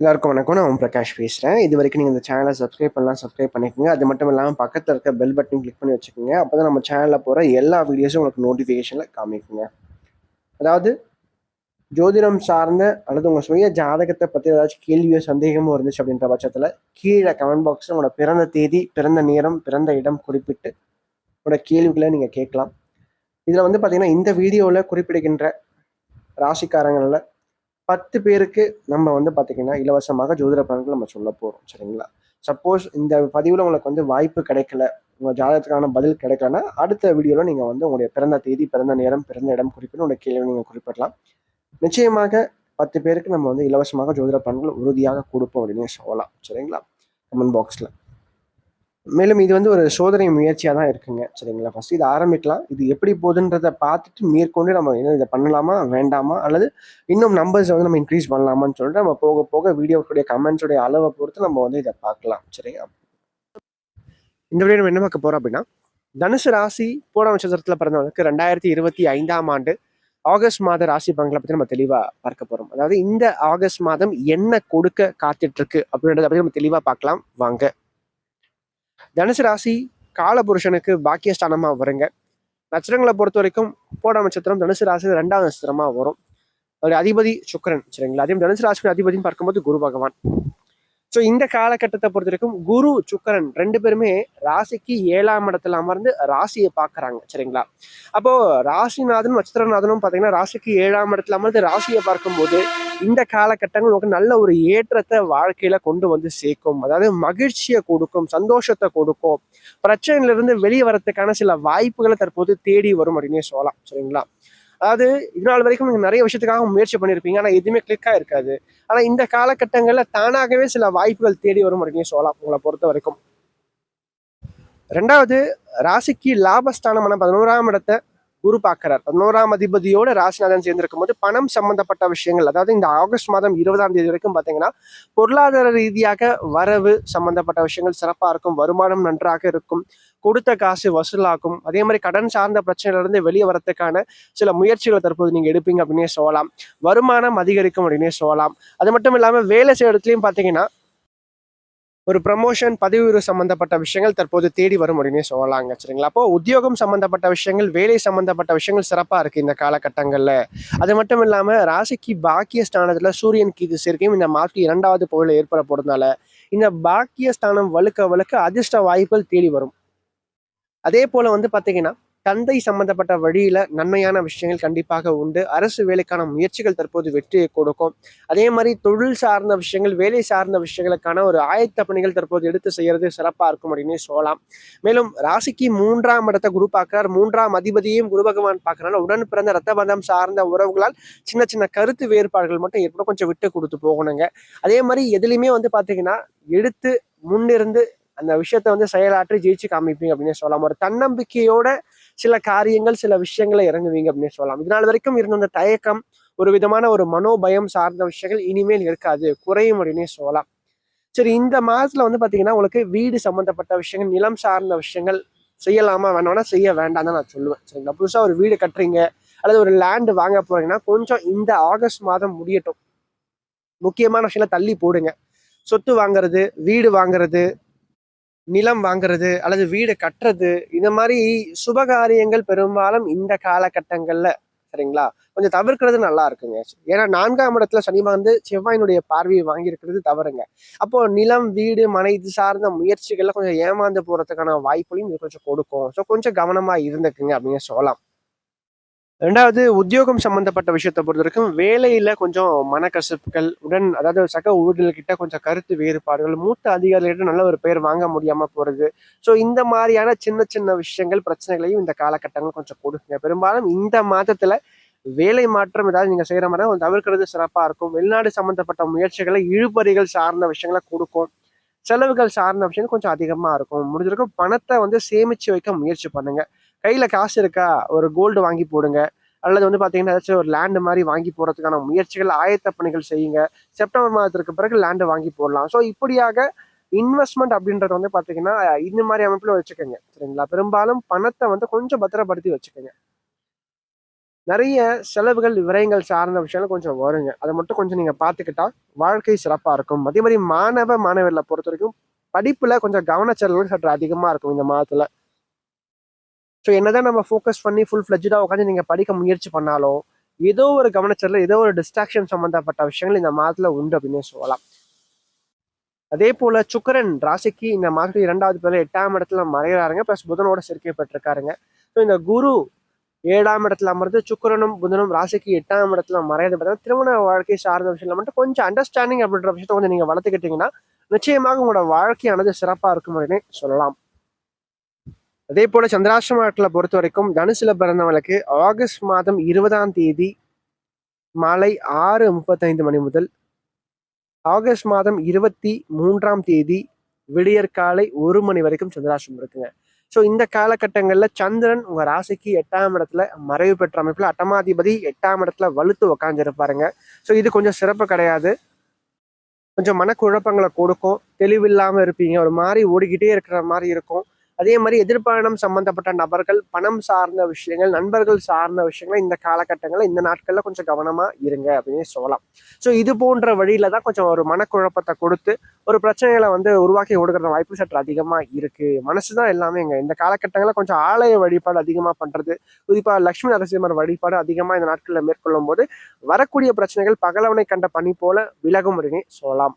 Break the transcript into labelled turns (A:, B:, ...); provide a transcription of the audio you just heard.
A: எல்லாருக்கும் வணக்கம். நான் ஓம் பிரகாஷ் பேசுகிறேன் இது வரைக்கும் நீங்கள் இந்த சேனலை சப்ஸ்கிரைப் பண்ணலாம் சப்ஸ்கிரைப் பண்ணிக்கோங்க. அது மட்டும் இல்லாமல் பக்கத்தில் இருக்க பெல் பட்டன் கிளிக் பண்ணி வச்சுக்கோங்க. அப்போ தான் நம்ம சேனலில் போகிற எல்லா வீடியோஸும் உங்களுக்கு நோட்டிஃபிகேஷனில் காமிக்குங்க. அதாவது ஜோதிடம் சார்ந்த அல்லது உங்கள் சுய ஜாதகத்தை பற்றி ஏதாச்சும் கேள்வியோ சந்தேகமோ இருந்துச்சு அப்படின்ற பட்சத்தில் கீழே கமெண்ட் பாக்ஸில் உங்களோட பிறந்த தேதி பிறந்த நேரம் பிறந்த இடம் குறிப்பிட்டு உங்களோட கேள்விகளை நீங்கள் கேட்கலாம். இதில் வந்து பார்த்தீங்கன்னா இந்த வீடியோவில் குறிப்பிடுகின்ற ராசிக்காரங்களில் பத்து பேருக்கு நம்ம வந்து பார்த்திங்கன்னா இலவசமாக ஜோதிட பலன்கள் நம்ம சொல்ல போகிறோம் சரிங்களா? சப்போஸ் இந்த பதிவில் உங்களுக்கு வந்து வாய்ப்பு கிடைக்கல உங்கள் ஜாதகத்துக்கான பதில் கிடைக்கலன்னா அடுத்த வீடியோவில் நீங்கள் வந்து உங்களுடைய பிறந்த தேதி பிறந்த நேரம் பிறந்த இடம் குறிப்பிட்டு உங்களுடைய கேள்வி நீங்கள் குறிப்பிடலாம். நிச்சயமாக பத்து பேருக்கு நம்ம வந்து இலவசமாக ஜோதிட பலன்கள் உறுதியாக கொடுப்போம் அப்படின்னு சொல்லலாம் சரிங்களா? கமெண்ட் பாக்ஸில் மேலும் இது வந்து ஒரு சோதனை முயற்சியாக தான் இருக்குங்க. சரிங்களா? ஃபஸ்ட் இது ஆரம்பிக்கலாம். இது எப்படி போகுதுன்றதை பார்த்துட்டு மேற்கொண்டு நம்ம என்ன இதை பண்ணலாமா வேண்டாமா அல்லது இன்னும் நம்பர்ஸை வந்து நம்ம இன்க்ரீஸ் பண்ணலாமான்னு சொல்லிட்டு நம்ம போக போக வீடியோக்குடைய கமெண்ட்ஸுடைய அளவை பொறுத்து நம்ம வந்து இதை பார்க்கலாம். சரிங்களா இந்த வீடியோ நம்ம என்ன பார்க்க போகிறோம் அப்படின்னா தனுசு ராசி போட நட்சத்திரத்தில் பிறந்தவங்களுக்கு ரெண்டாயிரத்தி இருபத்தி ஐந்தாம் ஆண்டு ஆகஸ்ட் மாத ராசி பங்களை பற்றி நம்ம தெளிவாக பார்க்க போகிறோம் அதாவது இந்த ஆகஸ்ட் மாதம் என்ன கொடுக்க காத்துட்ருக்கு அப்படின்றத பற்றி நம்ம தெளிவாக பார்க்கலாம். வாங்க. தனுசு ராசி காலபுருஷனுக்கு பாக்கியஸ்தானமாக வருங்க. நட்சத்திரங்களை பொறுத்த வரைக்கும் போட நட்சத்திரம் தனுசு ராசி ரெண்டாவது நட்சத்திரமாக வரும். அவருடைய அதிபதி சுக்கரன் சரிங்களா? அதே தனுசு ராசி அதிபதினு பார்க்கும்போது குரு பகவான். ஸோ இந்த காலகட்டத்தை பொறுத்த வரைக்கும் குரு சுக்கரன் ரெண்டு பேருமே ராசிக்கு ஏழாம் இடத்துல அமர்ந்து ராசியை பார்க்குறாங்க சரிங்களா? அப்போ ராசிநாதனும் நட்சத்திரநாதனும் பார்த்தீங்கன்னா ராசிக்கு ஏழாம் இடத்துல அமர்ந்து ராசியை பார்க்கும்போது இந்த காலகட்டங்கள் உங்களுக்கு நல்ல ஒரு ஏற்றத்தை வாழ்க்கையில கொண்டு வந்து சேர்க்கும். அதாவது மகிழ்ச்சியை கொடுக்கும் சந்தோஷத்தை கொடுக்கும். பிரச்சனையிலிருந்து வெளியே வரத்துக்கான சில வாய்ப்புகளை தற்போது தேடி வரும் அப்படின்னே சொல்லலாம். சரிங்களா? அதாவது இதனால் வரைக்கும் நீங்கள் நிறைய விஷயத்துக்காக முயற்சி பண்ணியிருப்பீங்க ஆனால் எதுவுமே கிளிக்காக இருக்காது. ஆனால் இந்த காலகட்டங்களில் தானாகவே சில வாய்ப்புகள் தேடி வரும் அப்படின்னு சொல்லலாம் உங்களை பொறுத்த வரைக்கும். ரெண்டாவது ராசிக்கு லாபஸ்தானமான பதினோராம் இடத்தை குரு பார்க்கிறார். பதினோராம் அதிபதியோட ராசிநாதன் சேர்ந்திருக்கும் போது பணம் சம்பந்தப்பட்ட விஷயங்கள் அதாவது இந்த ஆகஸ்ட் மாதம் இருபதாம் தேதி வரைக்கும் பார்த்தீங்கன்னா பொருளாதார ரீதியாக வரவு சம்பந்தப்பட்ட விஷயங்கள் சிறப்பாக இருக்கும் வருமானம் நன்றாக இருக்கும் கொடுத்த காசு வசூலாகும். அதே மாதிரி கடன் சார்ந்த பிரச்சனையிலிருந்து வெளியே வரத்துக்கான சில முயற்சிகளை தற்போது நீங்கள் எடுப்பீங்க அப்படின்னே சொல்லலாம். வருமானம் அதிகரிக்கும் அப்படின்னே சொல்லலாம். அது மட்டும் இல்லாமல் வேலை செய்ய இடத்துலையும் பார்த்தீங்கன்னா ஒரு ப்ரமோஷன் பதவி உயர்வு சம்மந்தப்பட்ட விஷயங்கள் தற்போது தேடி வரும் அப்படின்னு சொல்லலாங்க சரிங்களா? அப்போ உத்தியோகம் சம்மந்தப்பட்ட விஷயங்கள் வேலை சம்மந்தப்பட்ட விஷயங்கள் சிறப்பாக இருக்குது இந்த காலகட்டங்களில். அது மட்டும் இல்லாமல் ராசிக்கு பாக்கிய ஸ்தானத்தில் சூரியன் கீது சேர்க்கையும் இந்த மாற்றி இரண்டாவது பகுதியில் ஏற்பட போகிறதுனால இந்த பாக்கிய ஸ்தானம் வழுக்க வழுக்க அதிர்ஷ்ட வாய்ப்புகள் தேடி வரும். அதே போல் வந்து பார்த்தீங்கன்னா தந்தை சம்பந்தப்பட்ட வழியில நன்மையான விஷயங்கள் கண்டிப்பாக உண்டு. அரசு வேலைக்கான முயற்சிகள் தற்போது வெற்றியை கொடுக்கும். அதே மாதிரி தொழில் சார்ந்த விஷயங்கள் வேலை சார்ந்த விஷயங்களுக்கான ஒரு ஆயத்த பணிகள் தற்போது எடுத்து செய்யறது சிறப்பா இருக்கும் அப்படின்னு சொல்லலாம். மேலும் ராசிக்கு மூன்றாம் இடத்தை குரு பார்க்கிறார். மூன்றாம் அதிபதியும் குரு பகவான் பார்க்கறனால உடன் பிறந்த ரத்த பந்தம் சார்ந்த உறவுகளால் சின்ன சின்ன கருத்து வேறுபாடுகள் மட்டும் ஏற்பட கொஞ்சம் விட்டு கொடுத்து போகணுங்க. அதே மாதிரி எதுலையுமே வந்து பாத்தீங்கன்னா எடுத்து முன்னிருந்து அந்த விஷயத்த வந்து செயலாற்றி ஜெயிச்சு காமிப்பீங்க அப்படின்னு சொல்லலாம். ஒரு தன்னம்பிக்கையோட சில காரியங்கள் சில விஷயங்களை இறங்குவீங்க அப்படின்னு சொல்லலாம். இதனால் வரைக்கும் இருந்த அந்த தயக்கம் ஒரு விதமான ஒரு மனோபயம் சார்ந்த விஷயங்கள் இனிமேல் இருக்காது. குறையும் அப்படின்னே சொல்லலாம். சரி இந்த மாதத்துல வந்து பாத்தீங்கன்னா உங்களுக்கு வீடு சம்பந்தப்பட்ட விஷயங்கள் நிலம் சார்ந்த விஷயங்கள் செய்யலாமா வேணாம்னா செய்ய வேண்டாம் தான் நான் சொல்லுவேன். சரிங்களா? புதுசாக ஒரு வீடு கட்டுறீங்க அல்லது ஒரு லேண்டு வாங்க போறீங்கன்னா கொஞ்சம் இந்த ஆகஸ்ட் மாதம் முடியட்டும். முக்கியமான விஷயங்களை தள்ளி போடுங்க. சொத்து வாங்குறது வீடு வாங்குறது நிலம் வாங்குறது அல்லது வீடு கட்டுறது இந்த மாதிரி சுபகாரியங்கள் பெரும்பாலும் இந்த காலகட்டங்களில் சரிங்களா? கொஞ்சம் தவிர்க்கிறது நல்லா இருக்குங்க. ஏன்னா நான்காம் இடத்துல சனி வந்து செவ்வாயினுடைய பார்வையை வாங்கியிருக்கிறது தவறுங்க. அப்போ நிலம் வீடு மனை இது சார்ந்த முயற்சிகள்ல கொஞ்சம் ஏமாந்து போறதுக்கான வாய்ப்புகளையும் இது கொஞ்சம் கொடுக்கும். ஸோ கொஞ்சம் கவனமா இருந்துக்குங்க அப்படின்னு சொல்லலாம். ரெண்டாவது உத்தியோகம் சம்பந்தப்பட்ட விஷயத்தை பொறுத்த வரைக்கும் வேலையில கொஞ்சம் மனக்கசப்புகள் உடன் அதாவது சக ஊழியர்கிட்ட கொஞ்சம் கருத்து வேறுபாடுகள் மூத்த அதிகாரிகிட்ட நல்ல ஒரு பேர் வாங்க முடியாம போறது. ஸோ இந்த மாதிரியான சின்ன சின்ன விஷயங்கள் பிரச்சனைகளையும் இந்த காலகட்டங்கள் கொஞ்சம் கொடுக்குங்க. பெரும்பாலும் இந்த மாதத்துல வேலை மாற்றம் ஏதாவது நீங்க செய்யற மாதிரி தவிர்க்கிறது சிறப்பா இருக்கும். வெளிநாடு சம்பந்தப்பட்ட முயற்சிகளை இழுபறிகள் சார்ந்த விஷயங்களை கொடுக்கும். செலவுகள் சார்ந்த விஷயங்கள் கொஞ்சம் அதிகமா இருக்கும். முடிஞ்சிருக்கும் பணத்தை வந்து சேமிச்சு வைக்க முயற்சி பண்ணுங்க. கையில் காசு இருக்கா? ஒரு கோல்டு வாங்கி போடுங்க. அல்லது வந்து பார்த்தீங்கன்னா ஏதாச்சும் ஒரு லேண்டு மாதிரி வாங்கி போகிறதுக்கான முயற்சிகள் ஆயத்த பணிகள் செய்யுங்க. செப்டம்பர் மாதத்திற்கு பிறகு லேண்டு வாங்கி போடலாம். ஸோ இப்படியாக இன்வெஸ்ட்மெண்ட் அப்படின்றது வந்து பார்த்தீங்கன்னா இந்த மாதிரி அமைப்பில் வச்சுக்கோங்க. சரிங்களா? பெரும்பாலும் பணத்தை வந்து கொஞ்சம் பத்திரப்படுத்தி வச்சுக்கோங்க. நிறைய செலவுகள் விரயங்கள் சார்ந்த விஷயங்கள் கொஞ்சம் வருங்க. அதை மட்டும் கொஞ்சம் நீங்கள் பார்த்துக்கிட்டா வாழ்க்கை சிறப்பாக இருக்கும். அதே மாதிரி மாணவ மாணவர்களை பொறுத்த வரைக்கும் படிப்பில் கொஞ்சம் கவனச்செலவுகள் சற்று அதிகமாக இருக்கும் இந்த மாதத்தில். ஸோ என்னதான் நம்ம ஃபோக்கஸ் பண்ணி ஃபுல் ஃப்ளெஜ்டாக உட்காந்து நீங்க படிக்க முயற்சி பண்ணாலும் ஏதோ ஒரு கவனச்சரில் ஏதோ ஒரு டிஸ்ட்ராக்ஷன் சம்மந்தப்பட்ட விஷயங்கள் இந்த மாதத்துல உண்டு அப்படின்னு சொல்லலாம். அதே போல சுக்கரன் ராசிக்கு இந்த மாதத்துல இரண்டாவது பேர் எட்டாம் இடத்துல மறைகிறாருங்க ப்ளஸ் புதனோட சேர்க்கை பெற்றிருக்காருங்க. ஸோ இந்த குரு ஏழாம் இடத்துல அமர்ந்து சுக்கரனும் புதனும் ராசிக்கு எட்டாம் இடத்துல மறையது பார்த்தீங்கன்னா திருமண வாழ்க்கை சார்ந்த விஷயம்ல மட்டும் கொஞ்சம் அண்டர்ஸ்டாண்டிங் அப்படின்ற விஷயத்த கொஞ்சம் நீங்க வளர்த்துக்கிட்டீங்கன்னா நிச்சயமாக உங்களோட வாழ்க்கையானது சிறப்பாக இருக்கும் அப்படின்னு சொல்லலாம். அதே போல சந்திராசிரமத்தில் பொறுத்த வரைக்கும் தனுசுல பிறந்தவங்களுக்கு ஆகஸ்ட் மாதம் இருபதாம் தேதி மாலை ஆறு முப்பத்தைந்து மணி முதல் ஆகஸ்ட் மாதம் இருபத்தி மூன்றாம் தேதி விடியற்காலை ஒரு மணி வரைக்கும் சந்திராசிரமம் இருக்குங்க. ஸோ இந்த காலகட்டங்களில் சந்திரன் உங்கள் ராசிக்கு எட்டாம் இடத்துல மறைவு பெற்ற அமைப்பில் அட்டமாதிபதி எட்டாம் இடத்துல வலுத்து உக்காந்துருப்பாருங்க. ஸோ இது கொஞ்சம் சிறப்பு கிடையாது. கொஞ்சம் மனக்குழப்பங்களை கொடுக்கும். தெளிவில்லாமல் இருப்பீங்க. ஒரு மாதிரி ஓடிக்கிட்டே இருக்கிற மாதிரி இருக்கும். அதே மாதிரி எதிர்பயணம் சம்பந்தப்பட்ட நபர்கள் பணம் சார்ந்த விஷயங்கள் நண்பர்கள் சார்ந்த விஷயங்கள் இந்த காலகட்டங்களில் இந்த நாட்களில் கொஞ்சம் கவனமா இருங்க அப்படின்னு சொல்லலாம். ஸோ இது போன்ற வழியில தான் கொஞ்சம் ஒரு மனக்குழப்பத்தை கொடுத்து ஒரு பிரச்சனைகளை வந்து உருவாக்கி கொடுக்குற வாய்ப்பு சற்று அதிகமா இருக்கு. மனசு தான் எல்லாமே இங்க. இந்த காலகட்டங்களில் கொஞ்சம் ஆலய வழிபாடு அதிகமா பண்றது குறிப்பா லட்சுமி நரசிம்மர் வழிபாடு அதிகமா இந்த நாட்களில் மேற்கொள்ளும் போது வரக்கூடிய பிரச்சனைகள் பகலவனை கண்ட பணி போல விலகும் சொல்லலாம்.